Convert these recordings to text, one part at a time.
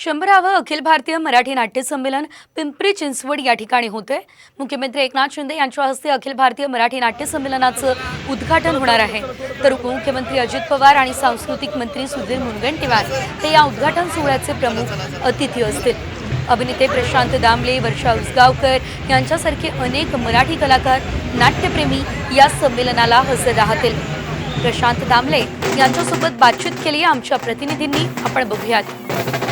शंभरावं अखिल भारतीय मराठी नाट्य संमेलन पिंपरी चिंचवड या ठिकाणी होते मुख्यमंत्री एकनाथ शिंदे यांच्या हस्ते अखिल भारतीय मराठी नाट्य संमेलनाचं उद्घाटन होणार आहे. तर उपमुख्यमंत्री अजित पवार आणि सांस्कृतिक मंत्री सुधीर मुनगंटीवार हे या उद्घाटन सोहळ्याचे प्रमुख अतिथी असतील. अभिनेते प्रशांत दामले वर्षा उसगावकर यांच्यासारखे अनेक मराठी कलाकार नाट्यप्रेमी या संमेलनाला हजर राहतील. प्रशांत दामले यांच्यासोबत बातचीत केली आमच्या प्रतिनिधींनी. आपण बघूयात.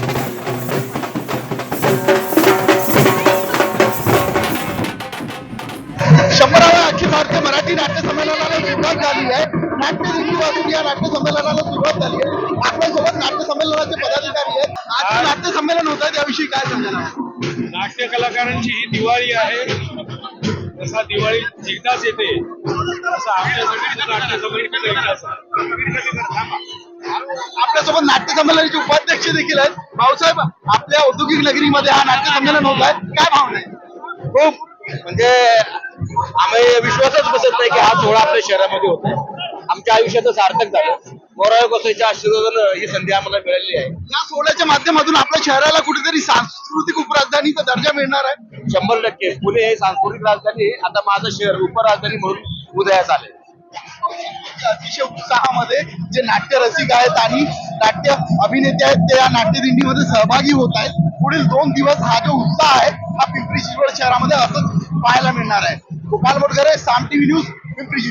मराठी नाट्य संमेलनाला सुरुवात झाली आहे. नाट्य दिंडीपासून या नाट्य संमेलनाला सुरुवात झाली आहे. आपल्यासोबत नाट्य संमेलनाचे पदाधिकारी आहेत. आज नाट्य संमेलन होत आहे त्याविषयी काय सांगणार नाट्य कलाकारांची ही दिवाळी आहे. जसा दिवाळी एकदाच येते तसं आमच्यासाठी नाट्य संमेलन एकदाच. आपल्यासोबत नाट्य संमेलनाचे उपाध्यक्ष देखील आहेत. भाऊसाहेब आपल्या औद्योगिक नगरीमध्ये हा नाट्य संमेलन होत आहे. काय भावना आहे? खूप म्हणजे आम्ही विश्वासच बसत नाही की हा सोहळा आपल्या शहरामध्ये होत आहे आमच्या आयुष्याचं सार्थक झालं. मोराय गोसाईच्या आशीर्वादानं ही संधी आम्हाला मिळालेली आहे. या सोहळ्याच्या माध्यमातून आपल्या शहराला कुठेतरी सांस्कृतिक उपराजधानीचा दर्जा मिळणार आहे? शंभर टक्के. पुणे हे सांस्कृतिक राजधानी आता माझं शहर उपराजधानी म्हणून उदयास आले अतिशय उत्साहामध्ये जे नाट्य रसिक आहेत आणि नाट्य अभिनेते आहेत ते या नाट्य दिंडीमध्ये सहभागी होत आहेत. पुढील दोन दिवस हा जो उत्साह आहे हा पिंपरी चिंचवड शहरामध्ये असंच पाहायला मिळणार आहे. ગોપાલ મોટઘરે સામ ટીવી ન્યૂઝ પિંપરી